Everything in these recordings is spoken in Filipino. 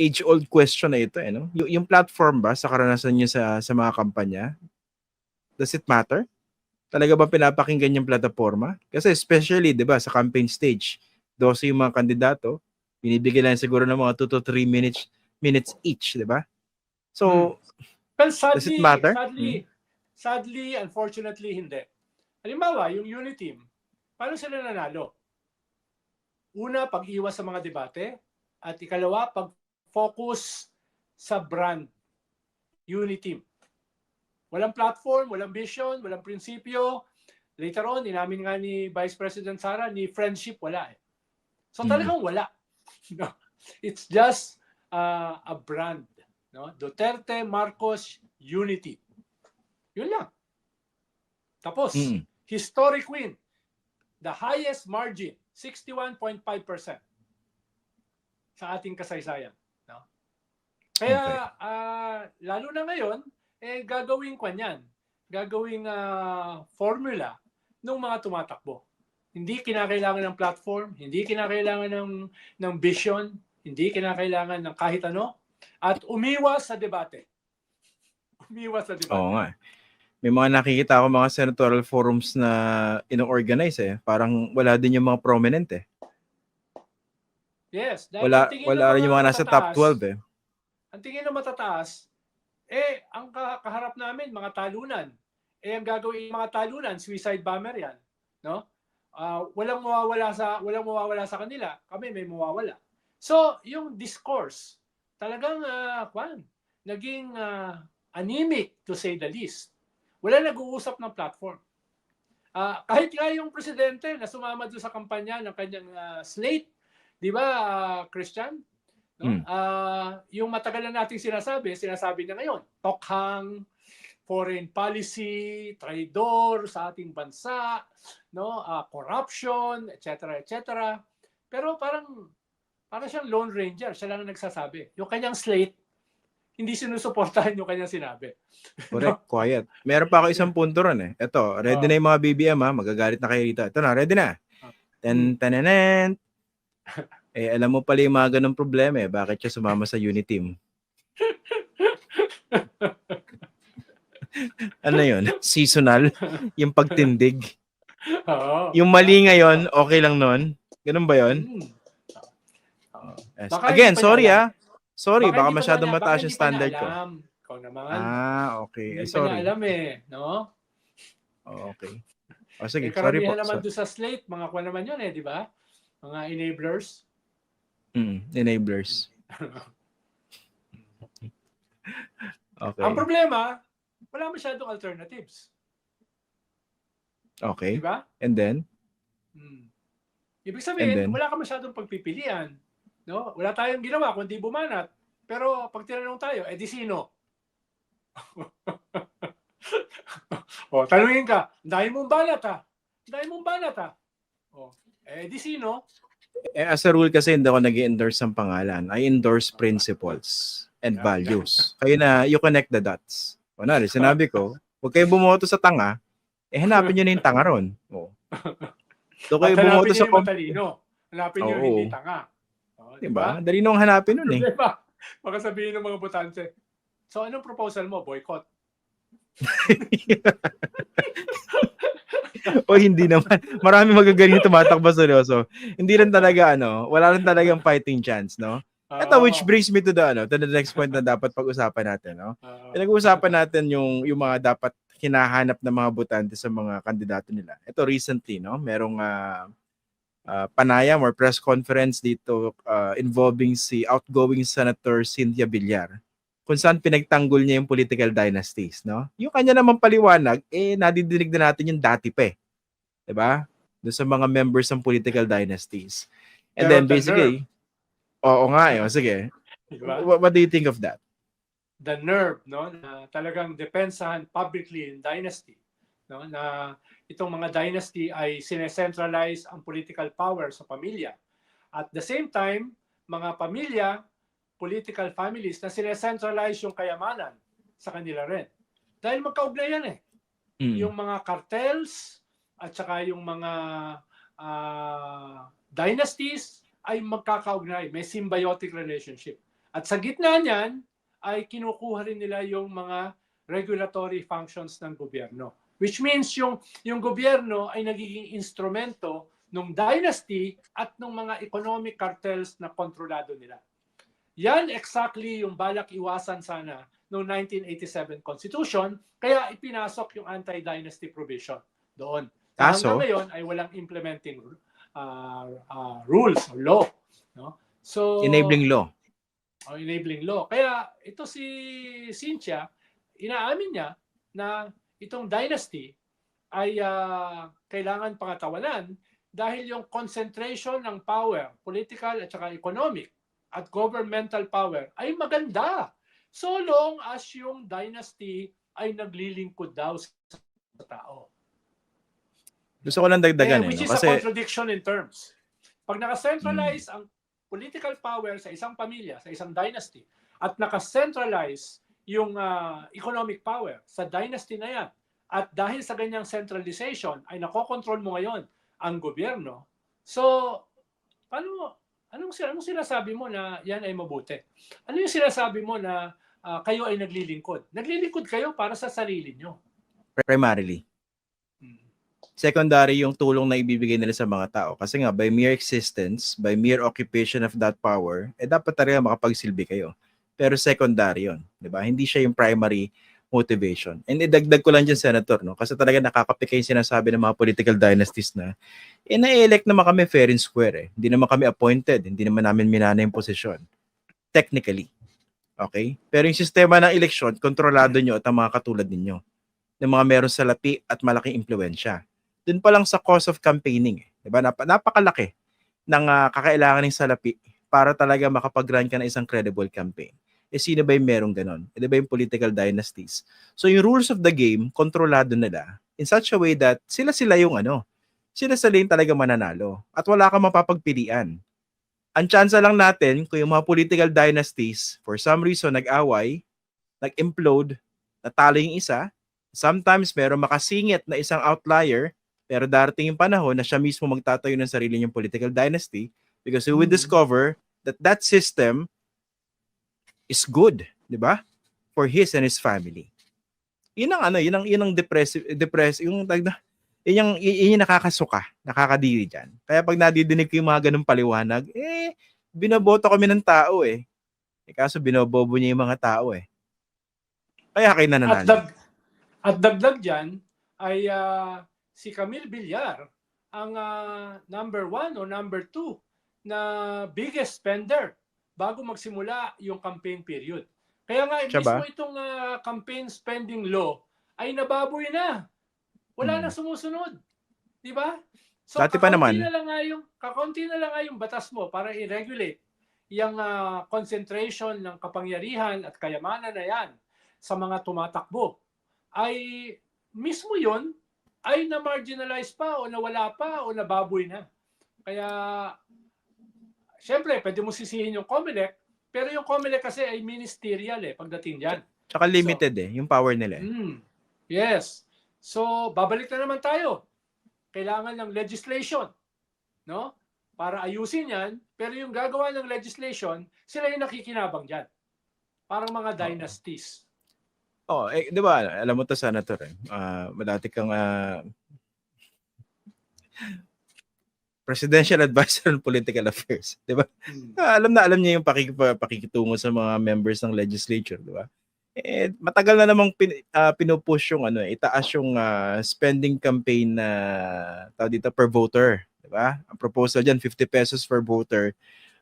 age-old question na ito eh, no? Y- yung platform ba sa karanasan niyo sa sa mga kampanya? Does it matter? Talaga ba pinapakinggan yung plataforma? Kasi especially, 'di ba, sa campaign stage, 12 yung mga kandidato, binibigyan lang siguro ng mga 2 to 3 minutes minutes each, 'di ba? So, Well, sadly, Does it matter? Hmm. sadly, sadly, unfortunately, hindi. Halimbawa, yung unit team, paano sila nanalo? Una, pag-iwas sa mga debate. At ikalawa, pag-focus sa brand. Unit team. Walang platform, walang vision, walang prinsipyo. Later on, inamin nga ni Vice President Sara, ni friendship, wala eh. So Mhm. talagang wala. No? It's just uh, a brand. No? Duterte, Marcos, unity. Yun lang. Tapos, mm, historic win. The highest margin, 61.5% sa ating kasaysayan. Kaya, ah, lalo na ngayon, eh, gagawin ko niyan. Gagawing ah, formula ng mga tumatakbo. Hindi kinakailangan ng platform, hindi kinakailangan ng, ng vision, hindi kinakailangan ng kahit ano, at umiwas sa debate. Umiwas sa debate. oo nga. eh. May mga nakikita ako mga senatorial forums na ino-organize eh. Parang wala din yung mga prominent eh. Yes. Wala wala rin yung mga nasa top matataas, 12 eh. Ang tingin ng matataas, eh, ang ka- kaharap namin, mga talunan. Eh, ang gagawin mga talunan, suicide bomber yan. No? Ah, walang mawawala sa walang mawawala sa kanila. Kami may mawawala. So, yung discourse, talagang, uh, kwan, naging ah, anemic to say the least. Wala nag-uusap ng platform. Ah, kahit nga yung presidente na sumama doon sa kampanya ng kanyang ah, slate, di ba, ah, Christian? No? Mm. Ah, yung matagal na nating sinasabi, sinasabi niya ngayon, tokhang, foreign policy, traidor sa ating bansa, no, ah, corruption, etc. etc. Pero parang parang siyang lone ranger, siya lang ang nagsasabi. Yung kanyang slate hindi sinusuportahan yung kanyang sinabi. Correct, quiet. Meron pa ako isang punto ron eh. Ito, ready Oh. na yung mga BBM ha, magagalit na kayo rito. Ito na, ready na. Ah. Ten, tananen. Eh, alam mo pala yung mga ganong problema eh. Bakit siya sumama sa unit team? ano yun? Seasonal? Yung pagtindig? Oo. Yung mali ngayon, okay lang nun? Ganun ba yun? Hmm. Yes. Baka Again, hindi pa sorry niya ah. Sorry, baka, hindi pa masyadong niya- mataas baka yung hindi pa niya standard ko. alam. Ikaw naman. Ah, okay. hindi Eh, pa niya sorry. alam eh. No? Oh, okay. O sige, eh, sorry po. naman So- doon sa slate, mga kwan naman yun eh, di ba? Mga enablers. Mm, enablers. Okay. Ang problema, wala masyadong alternatives. Okay. Di ba? And then? Hmm. Ibig sabihin, then? wala ka masyadong pagpipilian. No? Wala tayong ginawa kundi bumanat. Pero pag tinanong tayo, eh di sino? o, tanungin ka, dahil mong banat ha? Dahil mong banat ha? O, eh di sino? Eh, as a rule kasi hindi ako nag endorse ng pangalan. I endorse principles and values. Kaya na, you connect the dots. Kunwari, sinabi ko, huwag kayo bumoto sa tanga, eh hanapin nyo na yung tanga ron. Oh. Doon kayo At bumoto hanapin sa kom- matalino. Hanapin yung Oo. hindi tanga. O, Diba? Dali nung hanapin nun eh. Diba? Baka sabihin ng mga botante. So, anong proposal mo? Boycott. o hindi naman. Marami magagaling tumatakbo seryoso. Hindi rin talaga ano, wala rin talagang fighting chance, no? Ito which brings me to the ano, to the next point na dapat pag-usapan natin, no? Pinag-uusapan natin yung yung mga dapat hinahanap ng mga botante sa mga kandidato nila. Ito recently, no? Merong ah, ah, panayam or press conference dito ah, involving si outgoing Senator Cynthia Villar kung saan pinagtanggol niya yung political dynasties, no? Yung kanya naman paliwanag, eh, nadidinig na natin yung dati pa eh. 'Di ba? Doon sa mga members ng political dynasties. And Pero then the basically, oo nga eh. O, sige. Diba? What, what do you think of that? the nerve no na talagang depensahan publicly in dynasty no na itong mga dynasty ay sinecentralize ang political power sa pamilya at the same time mga pamilya political families na sinecentralize yung kayamanan sa kanila rin dahil magkaugnay yan eh Mm. yung mga cartels at saka yung mga ah, dynasties ay magkakaugnay, may symbiotic relationship. At sa gitna niyan ay kinukuha rin nila yung mga regulatory functions ng gobyerno. Which means yung, yung gobyerno ay nagiging instrumento ng dynasty at ng mga economic cartels na kontrolado nila. Yan exactly yung balak iwasan sana noong 1987 Constitution, kaya ipinasok yung anti-dynasty provision doon. Kaso? Hanggang ngayon ay walang implementing uh, uh, rules or law. No? So, Enabling law. o enabling law. Kaya ito si Cynthia, inaamin niya na itong dynasty ay ah, kailangan pangatawanan dahil yung concentration ng power, political at saka economic at governmental power ay maganda. So long as yung dynasty ay naglilingkod daw sa tao. Gusto ko lang dagdagan Eh, eh. which no? is Kasi, a contradiction in terms. Pag nakacentralize ang political power sa isang pamilya, sa isang dynasty, at nakacentralize yung ah, economic power sa dynasty na yan, at dahil sa ganyang centralization, ay nakokontrol mo ngayon ang gobyerno, so, paano, anong, anong sinasabi mo na yan ay mabuti? Ano yung sinasabi mo na ah, kayo ay naglilingkod? Naglilingkod kayo para sa sarili nyo. primarily. Hmm. secondary yung tulong na ibibigay nila sa mga tao. Kasi nga, by mere existence, by mere occupation of that power, eh dapat talaga makapagsilbi kayo. Pero secondary yun. Di ba? Hindi siya yung primary motivation. And idagdag ko lang dyan, Senator, no? kasi talaga nakakapika yung sinasabi ng mga political dynasties na, eh, na-elect naman kami fair and square. Eh. Hindi naman kami appointed. Hindi naman namin minana yung posisyon. Technically. Okay? Pero yung sistema ng eleksyon, kontrolado nyo at ang mga katulad ninyo ng mga meron sa lapi at malaking impluensya. Doon pa lang sa cost of campaigning, eh. 'di ba? Nap- napakalaki ng ah, kakailangan ng salapi para talaga makapag-run ka ng isang credible campaign. Eh sino ba yung merong ganon? Eh, ba yung political dynasties? So yung rules of the game, kontrolado nila in such a way that sila-sila yung ano, sila-sila yung talaga mananalo at wala kang mapapagpilian. Ang tsansa lang natin kung yung mga political dynasties for some reason nag-away, nag-implode, natalo yung isa, Sometimes meron makasingit na isang outlier, pero darating yung panahon na siya mismo magtatayo ng sarili niyang political dynasty because he will Mhm. discover that that system is good, di ba? For his and his family. Yun ang ano, yun ang, yun ang depressive, depress, yung, tag na- yun yung, yun yung nakakasuka, nakakadiri dyan. Kaya pag nadidinig ko yung mga ganung paliwanag, eh, binoboto kami ng tao eh. Eh, kaso binobobo niya yung mga tao eh. Kaya kayo At, nananalo. dag, at dagdag dyan ay ah, si Camille Villar ang ah, number one o number two na biggest spender bago magsimula yung campaign period. Kaya nga Siya mismo itong ah, campaign spending law ay nababoy na. Wala Hmm. na sumusunod. Di ba? So, Dati pa naman. Na lang nga yung, kakaunti na lang nga yung batas mo para i-regulate yung ah, concentration ng kapangyarihan at kayamanan na yan sa mga tumatakbo ay mismo yon ay na-marginalize pa o nawala pa o nababoy na. Kaya, syempre, pwede mo sisihin yung COMELEC, pero yung COMELEC kasi ay ministerial eh, pagdating dyan. Tsaka limited eh, yung power nila eh. Mm, yes. So, babalik na naman tayo. Kailangan ng legislation, no? Para ayusin yan, pero yung gagawa ng legislation, sila yung nakikinabang dyan. Parang mga dynasties. Oh, eh, 'di ba? Alam mo 'to senator eh. Ah, madati kang ah, presidential advisor on political affairs, 'di ba? Mm. Ah, alam na alam niya yung pakik pakikitungo sa mga members ng legislature, 'di ba? Eh matagal na namang pin, ah, pinupush yung ano, eh, itaas yung ah, spending campaign na tawag dito per voter, 'di ba? Ang proposal diyan 50 pesos per voter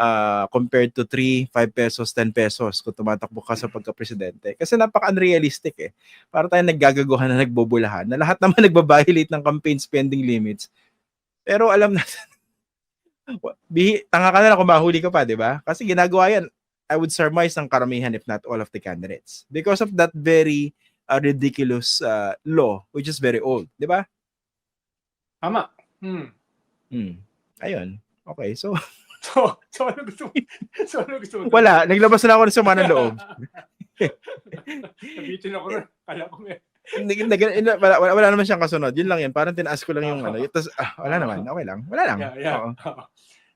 uh, compared to 3, 5 pesos, 10 pesos kung tumatakbo ka sa pagka-presidente. Kasi napaka-unrealistic eh. Para tayo naggagaguhan na nagbobulahan na lahat naman nagbabiolate ng campaign spending limits. Pero alam natin, bihi, tanga ka na lang kung mahuli ka pa, di ba? Kasi ginagawa yan, I would surmise ng karamihan if not all of the candidates. Because of that very uh, ridiculous uh, law, which is very old, di ba? Tama. Hmm. Hmm. Ayun. Okay, so So, so ano gusto mo? So, ano gusto mo? wala, naglabas na ako ng sama ng loob. Nabitin ako rin. Kala ko may... Hindi, hindi, hindi, wala, wala, wala naman siyang kasunod. Yun lang yun. Parang tinaas ko lang yung ano. Tapos, ah, wala naman. Okay lang. Wala lang. Yeah, yeah. Oo.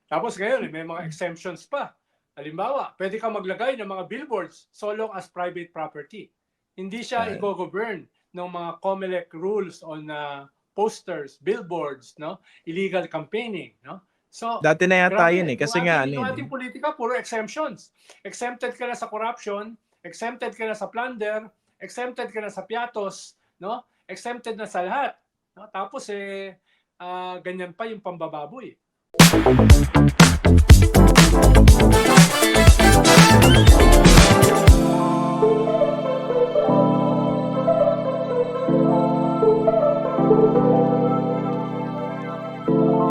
Tapos ngayon, may mga exemptions pa. Halimbawa, pwede ka maglagay ng mga billboards so long as private property. Hindi siya Right. i-govern ng mga COMELEC rules on uh, posters, billboards, no? Illegal campaigning, no? So, Dati na yata Grabe, yun eh. Kasi nga, ano yun ating eh. politika, puro exemptions. Exempted ka na sa corruption, exempted ka na sa plunder, exempted ka na sa piatos, no? Exempted na sa lahat. No? Tapos eh, ah, ganyan pa yung pambababoy.